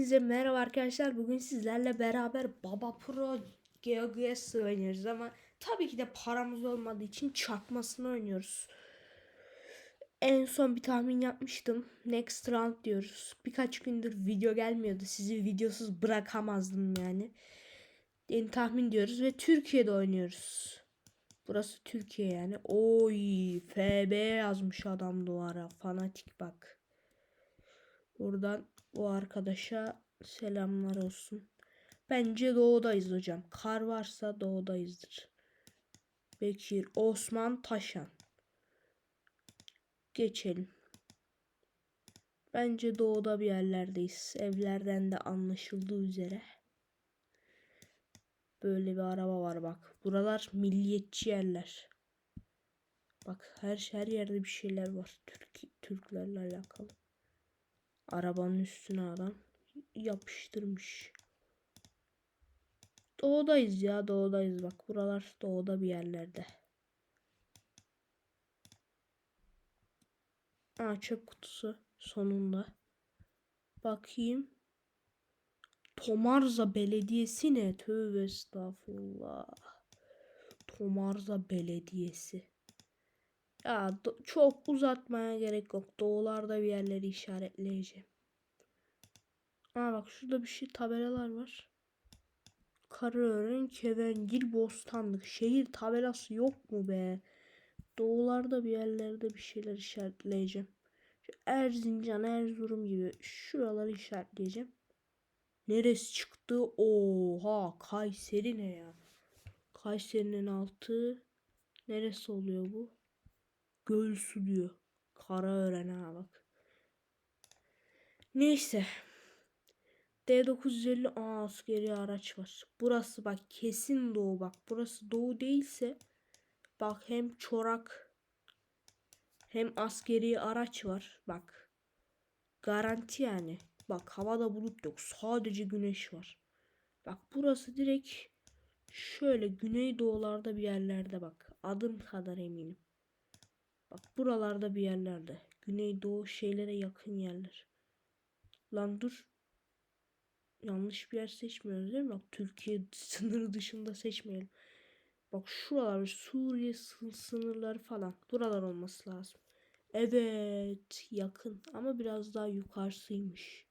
Hepinize merhaba arkadaşlar. Bugün sizlerle beraber Baba Pro GeoGuessr oynuyoruz ama tabii ki de paramız olmadığı için çakmasını oynuyoruz. En son bir tahmin yapmıştım. Next round diyoruz. Birkaç gündür video gelmiyordu. Sizi videosuz bırakamazdım yani. Yeni tahmin diyoruz ve Türkiye'de oynuyoruz. Burası Türkiye yani. Oy FB yazmış adam duvara. Fanatik bak. Buradan bu arkadaşa selamlar olsun. Bence doğudayız hocam. Kar varsa doğudayızdır. Bekir, Osman, Taşan. Geçelim. Bence doğuda bir yerlerdeyiz. Evlerden de anlaşıldığı üzere. Böyle bir araba var bak. Buralar milliyetçi yerler. Bak her her yerde bir şeyler var. Türk Türklerle alakalı. Arabanın üstüne adam yapıştırmış. Doğudayız ya doğudayız bak. Buralar doğuda bir yerlerde. Aa çöp kutusu sonunda. Bakayım. Tomarza Belediyesi ne? Tövbe estağfurullah. Tomarza Belediyesi. Ya çok uzatmaya gerek yok. Doğularda bir yerleri işaretleyeceğim. Aa bak şurada bir şey tabelalar var. Karaören, Kevengil, Bostanlık. Şehir tabelası yok mu be? Doğularda bir yerlerde bir şeyler işaretleyeceğim. Şu Erzincan, Erzurum gibi şuraları işaretleyeceğim. Neresi çıktı? Oha Kayseri ne ya? Kayseri'nin altı neresi oluyor bu? Göl su diyor. Karaören ha bak. Neyse. D950 Aa, askeri araç var. Burası bak kesin doğu bak. Burası doğu değilse bak hem çorak hem askeri araç var. Bak. Garanti yani. Bak havada bulut yok. Sadece güneş var. Bak burası direkt şöyle güneydoğularda bir yerlerde bak. Adım kadar eminim. Bak buralarda bir yerlerde. Güneydoğu şeylere yakın yerler. Lan dur. Yanlış bir yer seçmiyoruz değil mi? Bak Türkiye sınırı dışında seçmeyelim. Bak şuralar Suriye sınırları falan. Buralar olması lazım. Evet yakın ama biraz daha yukarısıymış.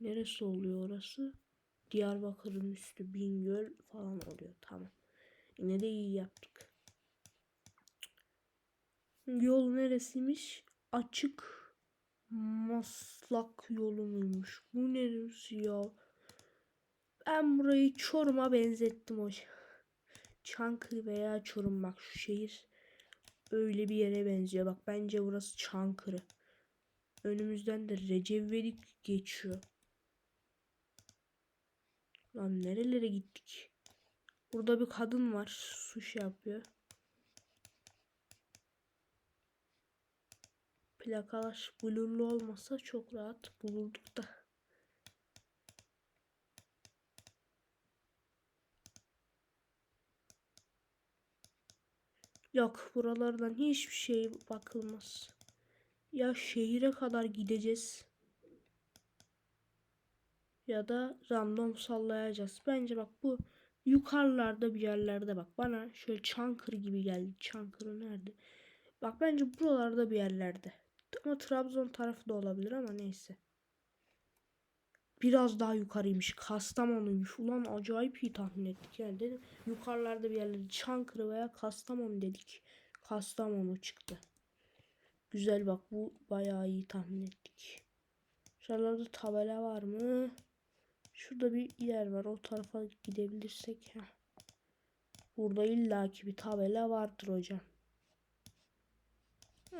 Neresi oluyor orası? Diyarbakır'ın üstü Bingöl falan oluyor. Tamam. Yine de iyi yaptık. Yol neresiymiş? Açık Maslak yolu muymuş? Bu neresi ya? Ben burayı Çorum'a benzettim hocam. Çankırı veya Çorum bak şu şehir öyle bir yere benziyor. Bak bence burası Çankırı. Önümüzden de Recep geçiyor. Lan nerelere gittik? Burada bir kadın var. Sushi yapıyor. Plakalar blurlu olmasa çok rahat bulurduk da. Yok buralardan hiçbir şey bakılmaz. Ya şehire kadar gideceğiz. Ya da random sallayacağız. Bence bak bu yukarılarda bir yerlerde bak. Bana şöyle Çankırı gibi geldi. Çankırı nerede? Bak bence buralarda bir yerlerde. Ama Trabzon tarafı da olabilir ama neyse. Biraz daha yukarıymış. Kastamonu'ymuş. Ulan acayip iyi tahmin ettik. Yani dedim yukarılarda bir yerleri Çankırı veya Kastamonu dedik. Kastamonu çıktı. Güzel bak bu bayağı iyi tahmin ettik. Şuralarda tabela var mı? Şurada bir yer var. O tarafa gidebilirsek. Heh. Burada illaki bir tabela vardır hocam.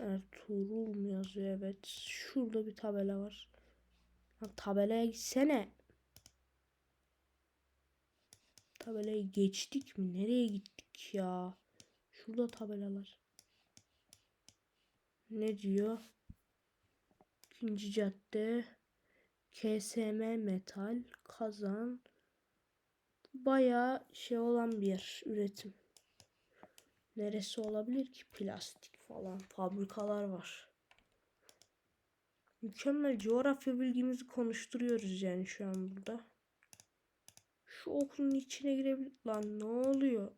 Ertuğrul mu yazıyor? Evet. Şurada bir tabela var. Lan tabelaya gitsene. Tabelayı geçtik mi? Nereye gittik ya? Şurada tabelalar. Ne diyor? İkinci cadde. KSM metal. Kazan. Baya şey olan bir yer. Üretim. Neresi olabilir ki? Plastik falan fabrikalar var. Mükemmel coğrafya bilgimizi konuşturuyoruz yani şu an burada. Şu okulun içine girebilir. Lan ne oluyor?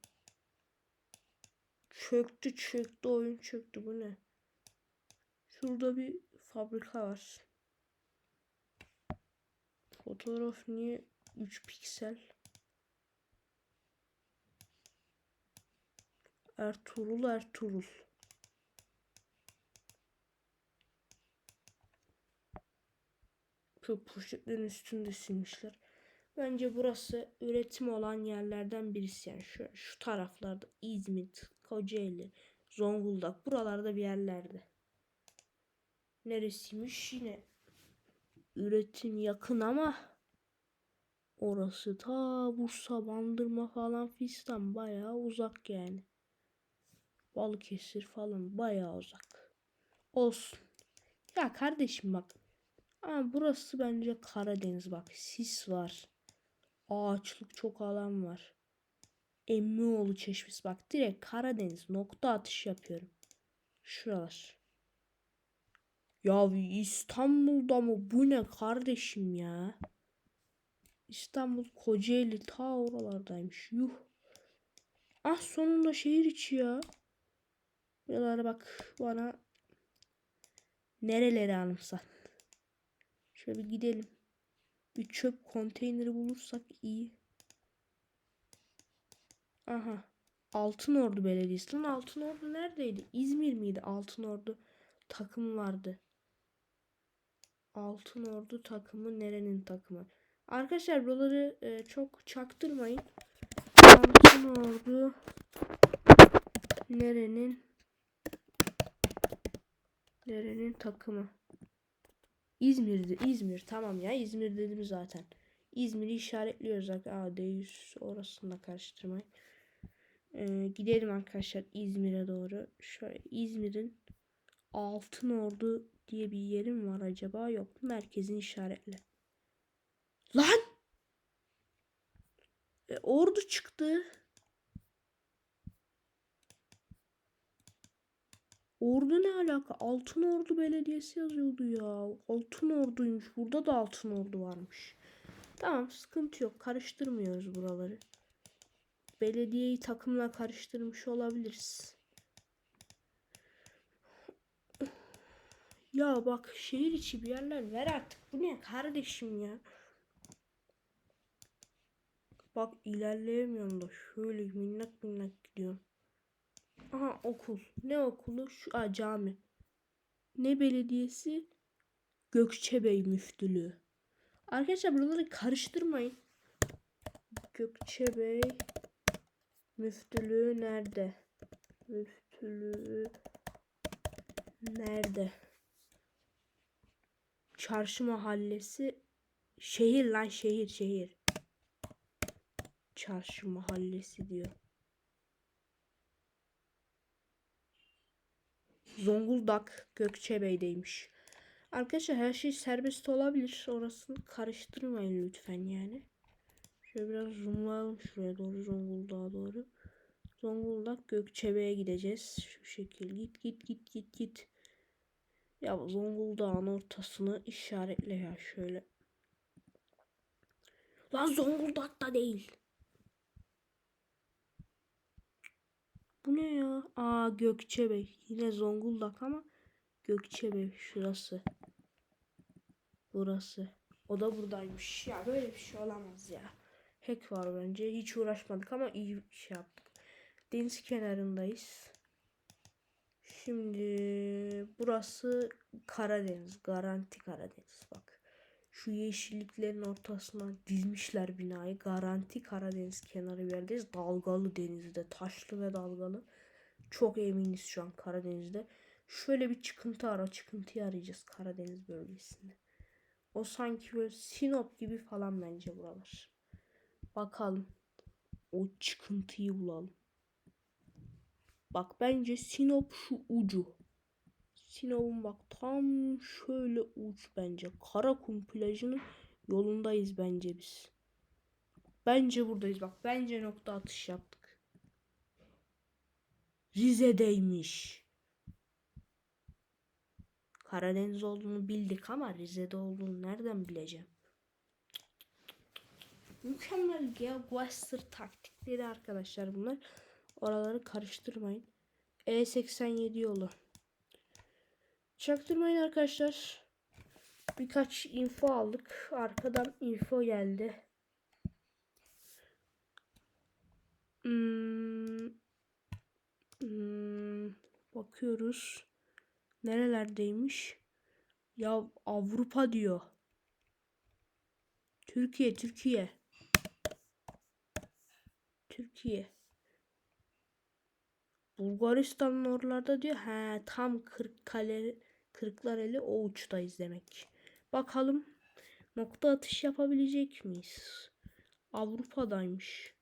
Çöktü çöktü oyun çöktü bu ne? Şurada bir fabrika var. Fotoğraf niye 3 piksel? Ertuğrul Ertuğrul. Şu poşetlerin üstünde silmişler. Bence burası üretim olan yerlerden birisi yani şu, şu taraflarda İzmit, Kocaeli, Zonguldak buralarda bir yerlerde. Neresiymiş yine üretim yakın ama orası ta Bursa, Bandırma falan fistan bayağı uzak yani. Balıkesir falan bayağı uzak. Olsun. Ya kardeşim bak. Ama burası bence Karadeniz bak. Sis var. Ağaçlık çok alan var. Emmioğlu çeşmesi bak direkt Karadeniz nokta atış yapıyorum. Şuralar. Ya İstanbul'da mı bu ne kardeşim ya? İstanbul Kocaeli ta oralardaymış. Yuh. Ah sonunda şehir içi ya. Buralara bak bana nereleri anımsat. Şöyle bir gidelim. Bir çöp konteyneri bulursak iyi. Aha. Altınordu Belediyesi. Lan Altınordu neredeydi? İzmir miydi? Altınordu takımı vardı. Altınordu takımı nerenin takımı? Arkadaşlar buraları e, çok çaktırmayın. Altınordu nerenin nerenin takımı? İzmir'de İzmir tamam ya İzmir dedim zaten. İzmir'i işaretliyoruz. Aa D100 orasını da karıştırmayın. Ee, gidelim arkadaşlar İzmir'e doğru. Şöyle İzmir'in Altınordu diye bir yerim var acaba? Yok. Merkezin işaretle. Lan! E, ordu çıktı. Ordu ne alaka? Altın Ordu Belediyesi yazıyordu ya. Altın Ordu'ymuş. Burada da Altın Ordu varmış. Tamam sıkıntı yok. Karıştırmıyoruz buraları. Belediyeyi takımla karıştırmış olabiliriz. Ya bak şehir içi bir yerler ver artık. Bu ne kardeşim ya? Bak ilerleyemiyorum da şöyle minnak minnak gidiyorum. Aha okul. Ne okulu? Şu a, cami. Ne belediyesi? Gökçebey Müftülüğü. Arkadaşlar buraları karıştırmayın. Gökçebey Müftülüğü nerede? Müftülüğü nerede? Çarşı mahallesi şehir lan şehir şehir. Çarşı mahallesi diyor. Zonguldak Gökçebey'deymiş. Arkadaşlar her şey serbest olabilir. Orasını karıştırmayın lütfen yani. Şöyle biraz zoomlayalım şuraya doğru Zonguldak'a doğru. Zonguldak Gökçebe'ye gideceğiz. Şu şekil git git git git git. Ya Zonguldak'ın ortasını işaretle ya şöyle. Lan Zonguldak'ta değil. Bu ne ya? Aa Gökçebey. Yine Zonguldak ama Gökçebey şurası. Burası. O da buradaymış. Ya böyle bir şey olamaz ya. Hack var bence. Hiç uğraşmadık ama iyi bir şey yaptık. Deniz kenarındayız. Şimdi burası Karadeniz. Garanti Karadeniz. Bak. Şu yeşilliklerin ortasına dizmişler binayı. Garanti Karadeniz kenarı bir yerdeyiz. Dalgalı denizde. Taşlı ve dalgalı. Çok eminiz şu an Karadeniz'de. Şöyle bir çıkıntı ara. Çıkıntıyı arayacağız Karadeniz bölgesinde. O sanki böyle Sinop gibi falan bence buralar. Bakalım. O çıkıntıyı bulalım. Bak bence Sinop şu ucu. Sinop'un bak tam şöyle uç bence. Karakum plajının yolundayız bence biz. Bence buradayız bak. Bence nokta atış yaptık. Rize'deymiş. Karadeniz olduğunu bildik ama Rize'de olduğunu nereden bileceğim? Mükemmel GeoGuessr taktikleri arkadaşlar bunlar. Oraları karıştırmayın. E87 yolu. Çaktırmayın arkadaşlar. Birkaç info aldık. Arkadan info geldi. Hmm. Hmm. Bakıyoruz. Nerelerdeymiş? Ya Avrupa diyor. Türkiye, Türkiye. Türkiye. Bulgaristan'ın oralarda diyor. He tam 40 kale Kırklareli o uçtayız demek. Bakalım nokta atış yapabilecek miyiz? Avrupa'daymış.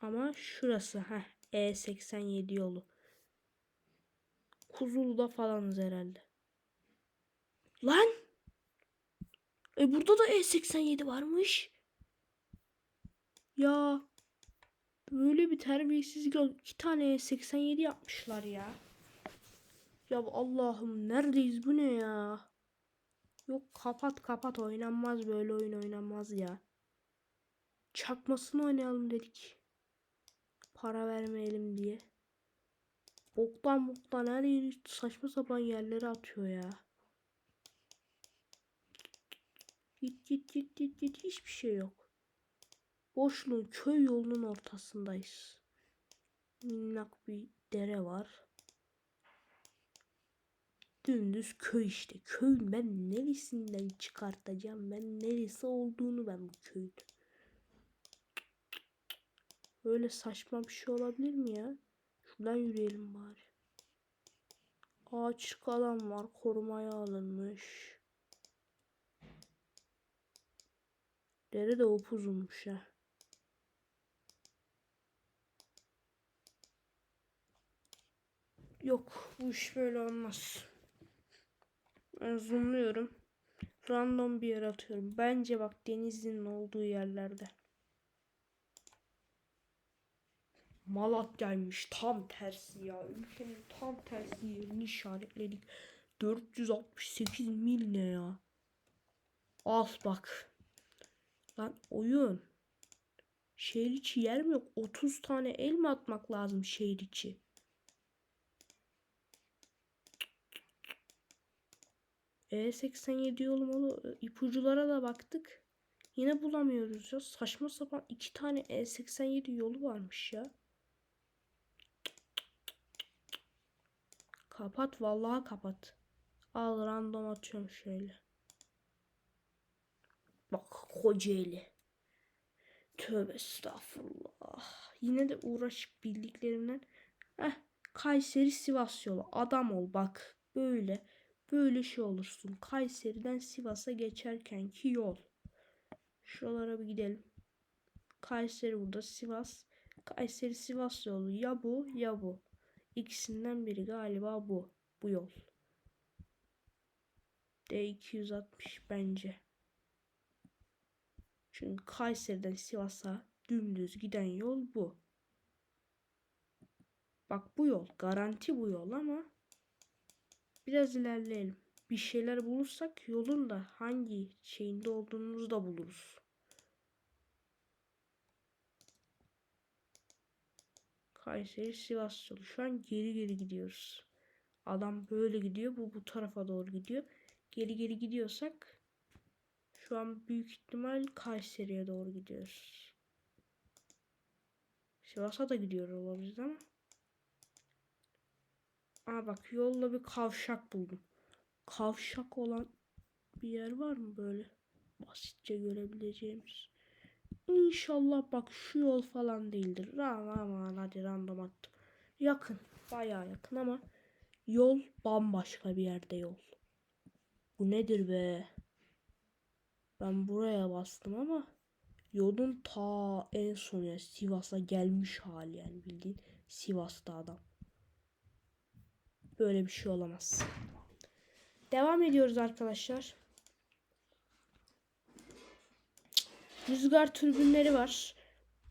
Ama şurası ha E87 yolu. Kuzul'da falanız herhalde. Lan! E burada da E87 varmış. Ya böyle bir terbiyesizlik yok. İki tane E87 yapmışlar ya. Ya Allah'ım neredeyiz bu ne ya? Yok kapat kapat oynanmaz böyle oyun oynanmaz ya. Çakmasını oynayalım dedik. Para vermeyelim diye. Boktan boktan her yeri saçma sapan yerlere atıyor ya. Git git git git git hiçbir şey yok. Boşluğun köy yolunun ortasındayız. Minnak bir dere var. Dümdüz köy işte. Köyün ben neresinden çıkartacağım? Ben neresi olduğunu ben bu köyün. Böyle saçma bir şey olabilir mi ya? Şuradan yürüyelim bari. Ağaçlık alan var. Korumaya alınmış. Dere de upuzunmuş ya. Yok bu iş böyle olmaz. Ben zoomluyorum. Random bir yer atıyorum. Bence bak denizin olduğu yerlerde. Malatya'ymış tam tersi ya. Ülkenin tam tersi yerini işaretledik. 468 mil ne ya? Al bak. Lan oyun. Şehir içi yer mi yok? 30 tane el atmak lazım şehir içi? E87 yolum oğlum. ipuculara da baktık. Yine bulamıyoruz ya. Saçma sapan iki tane E87 yolu varmış ya. Kapat vallahi kapat. Al random atıyorum şöyle. Bak Kocaeli. Tövbe estağfurullah. Yine de uğraşıp bildiklerimden. Heh, Kayseri Sivas yolu. Adam ol bak. Böyle. Böyle şey olursun. Kayseri'den Sivas'a geçerkenki yol. Şuralara bir gidelim. Kayseri burada. Sivas. Kayseri Sivas yolu. Ya bu ya bu. İkisinden biri galiba bu. Bu yol. D260 bence. Çünkü Kayseri'den Sivas'a dümdüz giden yol bu. Bak bu yol. Garanti bu yol ama biraz ilerleyelim. Bir şeyler bulursak yolun da hangi şeyinde olduğumuzu da buluruz. Kayseri Sivas yolu. Şu an geri geri gidiyoruz. Adam böyle gidiyor. Bu bu tarafa doğru gidiyor. Geri geri gidiyorsak şu an büyük ihtimal Kayseri'ye doğru gidiyoruz. Sivas'a da gidiyor olabiliriz ama. Aa bak yolla bir kavşak buldum. Kavşak olan bir yer var mı böyle? Basitçe görebileceğimiz. İnşallah bak şu yol falan değildir. Aman hadi random attım. Yakın. Bayağı yakın ama yol bambaşka bir yerde yol. Bu nedir be? Ben buraya bastım ama yolun ta en son ya Sivas'a gelmiş hali yani bildiğin Sivas'ta adam. Böyle bir şey olamaz. Devam ediyoruz arkadaşlar. Rüzgar türbünleri var.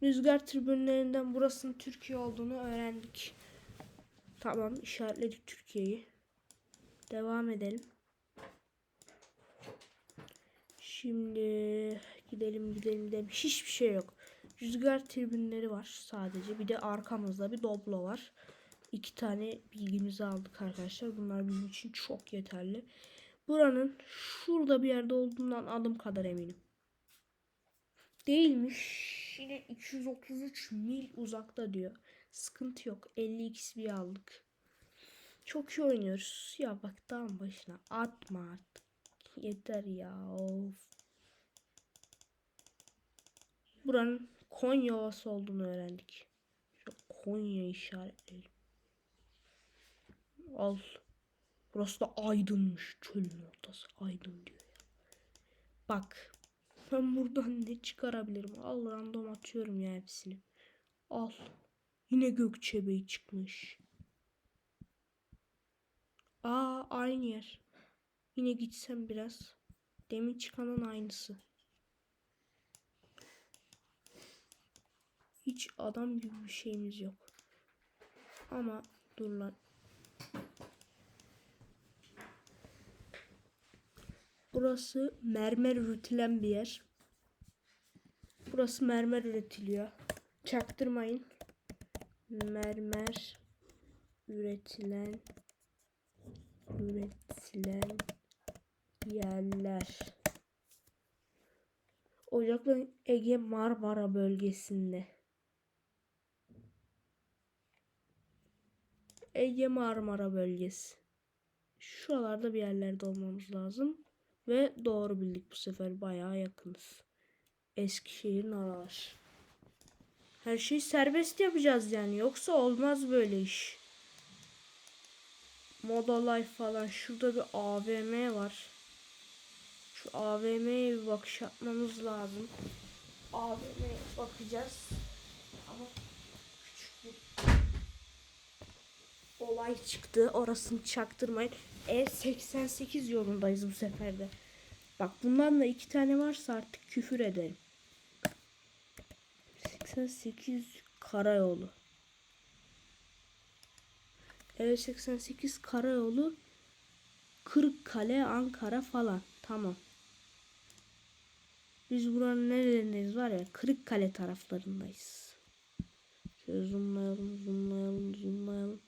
Rüzgar türbünlerinden burasının Türkiye olduğunu öğrendik. Tamam işaretledik Türkiye'yi. Devam edelim. Şimdi gidelim gidelim gidelim. Hiçbir şey yok. Rüzgar tribünleri var sadece. Bir de arkamızda bir doblo var. İki tane bilgimizi aldık arkadaşlar. Bunlar bizim için çok yeterli. Buranın şurada bir yerde olduğundan adım kadar eminim. Değilmiş. Yine 233 mil uzakta diyor. Sıkıntı yok. 50 XP aldık. Çok iyi oynuyoruz. Ya bak dağın başına atma artık. Yeter ya. Of. Buranın Konya Ovası olduğunu öğrendik. Şu Konya işaretleyelim. Al. Burası da aydınmış. Çölün ortası. Aydın diyor ya. Bak. Ben buradan ne çıkarabilirim? Al random atıyorum ya hepsini. Al. Yine Gökçebe'yi çıkmış. Aa aynı yer. Yine gitsem biraz. Demin çıkanın aynısı. Hiç adam gibi bir şeyimiz yok. Ama dur lan. Burası mermer üretilen bir yer. Burası mermer üretiliyor. Çaktırmayın. Mermer üretilen üretilen yerler. Ocaklı Ege Marmara bölgesinde. Ege Marmara bölgesi. Şuralarda bir yerlerde olmamız lazım. Ve doğru bildik bu sefer bayağı yakınız. Eskişehir'in aralar. Her şeyi serbest yapacağız yani. Yoksa olmaz böyle iş. Moda Life falan. Şurada bir AVM var. Şu AVM'ye bir bakış atmamız lazım. AVM'ye bakacağız. Ama küçük bir olay çıktı. Orasını çaktırmayın. E88 yolundayız bu sefer de. Bak bundan da iki tane varsa artık küfür ederim. 88 karayolu. E88 karayolu Kırıkkale, Ankara falan. Tamam. Biz buranın nerelerindeyiz var ya Kırıkkale taraflarındayız. Şöyle zoomlayalım, zoomlayalım, zoomlayalım.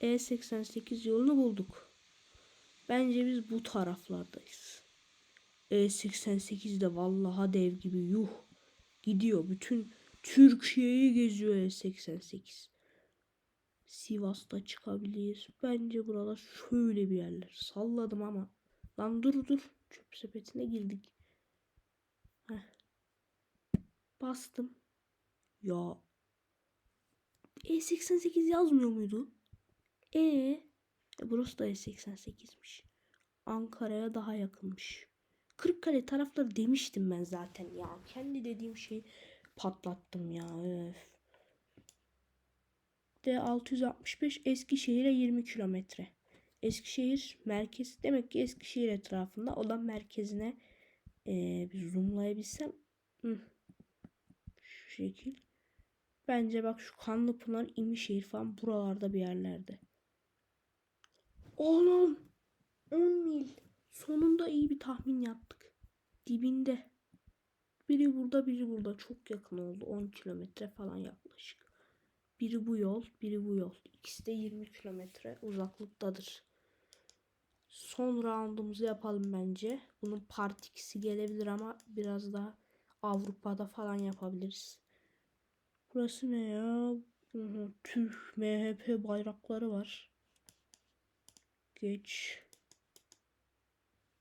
E88 yolunu bulduk. Bence biz bu taraflardayız. E88 de vallaha dev gibi yuh. Gidiyor. Bütün Türkiye'yi geziyor E88. Sivas'ta çıkabilir. Bence buralar şöyle bir yerler. Salladım ama. Lan dur dur. Çöp sepetine girdik. Heh. Bastım. Ya. E88 yazmıyor muydu? E, e burası da E88'miş. Ankara'ya daha yakınmış. Kırıkkale tarafları demiştim ben zaten ya. Kendi dediğim şeyi patlattım ya. Öf. D665 Eskişehir'e 20 kilometre. Eskişehir merkez demek ki Eskişehir etrafında olan merkezine ee, bir zoomlayabilsem Hı. şu şekil. Bence bak şu Kanlıpınar, İmişehir falan buralarda bir yerlerde. Oğlum 10 mil. Sonunda iyi bir tahmin yaptık. Dibinde. Biri burada biri burada. Çok yakın oldu. 10 kilometre falan yaklaşık. Biri bu yol, biri bu yol. İkisi de 20 kilometre uzaklıktadır. Son roundumuzu yapalım bence. Bunun part 2'si gelebilir ama biraz daha Avrupa'da falan yapabiliriz. Burası ne ya? Türk MHP bayrakları var. Geç.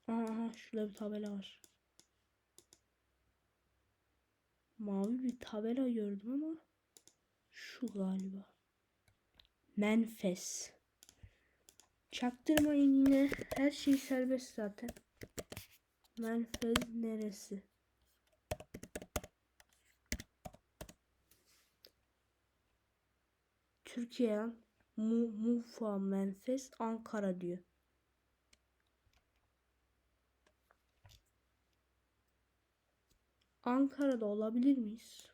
Aha şurada bir tabela var. Mavi bir tabela gördüm ama şu galiba. Menfes. Çaktırmayın yine. Her şey serbest zaten. Menfez neresi? Türkiye'den Mu Mufa Menfes Ankara diyor. Ankara'da olabilir miyiz?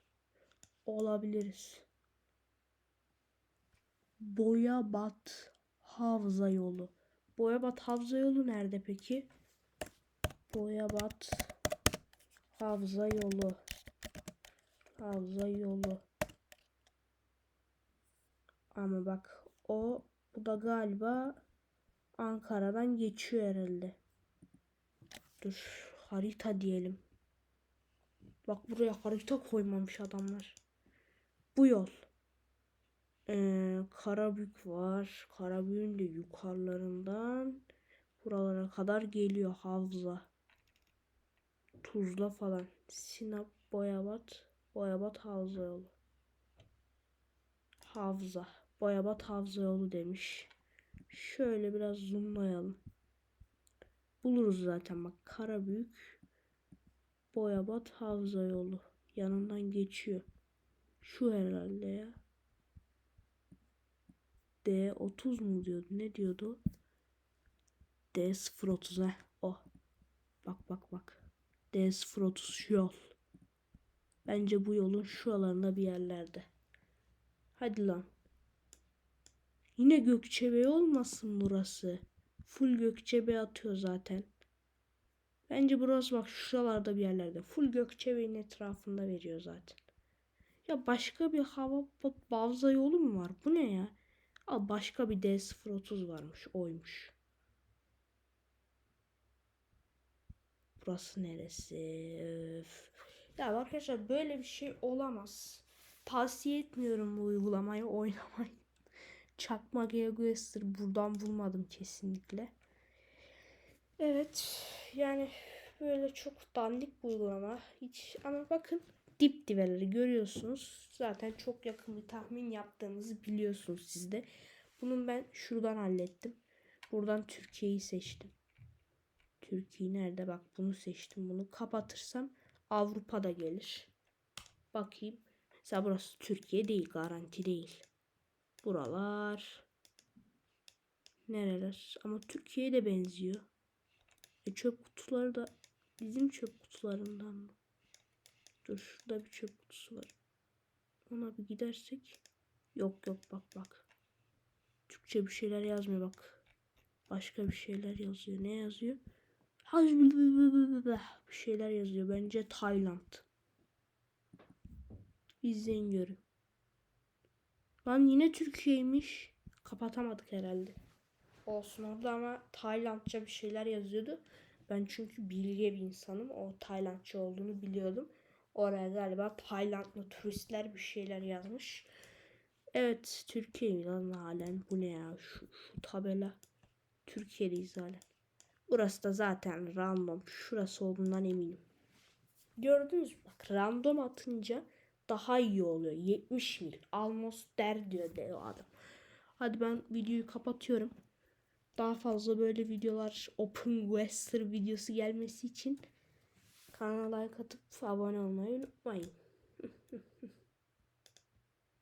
Olabiliriz. Boyabat Havza yolu. Boyabat Havza yolu nerede peki? Boyabat Havza yolu. Havza yolu. Ama bak o bu da galiba Ankara'dan geçiyor herhalde. Dur harita diyelim. Bak buraya harita koymamış adamlar. Bu yol. Ee, Karabük var. Karabük'ün de yukarılarından buralara kadar geliyor Havza. Tuzla falan. Sinop, Boyabat, Boyabat Havza yolu. Havza. Boyabat Havza yolu demiş. Şöyle biraz zoomlayalım. Buluruz zaten bak Karabük, Boyabat Havza yolu. Yanından geçiyor. Şu herhalde ya. D30 mu diyordu? Ne diyordu? D030 he. O. Bak bak bak. D030 şu yol. Bence bu yolun şuralarında bir yerlerde. Hadi lan. Yine Gökçebe olmasın burası. Full Gökçebe atıyor zaten. Bence burası bak şuralarda bir yerlerde. Full Gökçebe'nin etrafında veriyor zaten. Ya başka bir hava bavza yolu mu var? Bu ne ya? Aa, başka bir D030 varmış. Oymuş. Burası neresi? Öf. Ya arkadaşlar böyle bir şey olamaz. Tavsiye etmiyorum bu uygulamayı oynamayı. Çakma GeoGuessr buradan bulmadım kesinlikle. Evet yani böyle çok dandik bir uygulama. Hiç ama bakın dip dibeleri görüyorsunuz. Zaten çok yakın bir tahmin yaptığınızı biliyorsunuz siz de. Bunun ben şuradan hallettim. Buradan Türkiye'yi seçtim. Türkiye nerede? Bak bunu seçtim. Bunu kapatırsam Avrupa'da gelir. Bakayım. Mesela burası Türkiye değil. Garanti değil. Buralar. Nereler? Ama Türkiye'ye de benziyor. E çöp kutuları da bizim çöp kutularından mı? Dur şurada bir çöp kutusu var. Ona bir gidersek. Yok yok bak bak. Türkçe bir şeyler yazmıyor bak. Başka bir şeyler yazıyor. Ne yazıyor? Bir şeyler yazıyor. Bence Tayland. İzleyin görün. Lan yine Türkiye'ymiş. Kapatamadık herhalde. Olsun orada ama Taylandça bir şeyler yazıyordu. Ben çünkü bilge bir insanım. O Taylandça olduğunu biliyordum. Oraya galiba Taylandlı turistler bir şeyler yazmış. Evet Türkiye lan halen. Bu ne ya? Şu, şu tabela. Türkiye'deyiz halen. Burası da zaten random. Şurası olduğundan eminim. Gördünüz mü? Bak random atınca daha iyi oluyor. 70 mil. Almost der diyor o adam. Hadi ben videoyu kapatıyorum. Daha fazla böyle videolar Open Western videosu gelmesi için kanala like atıp abone olmayı unutmayın.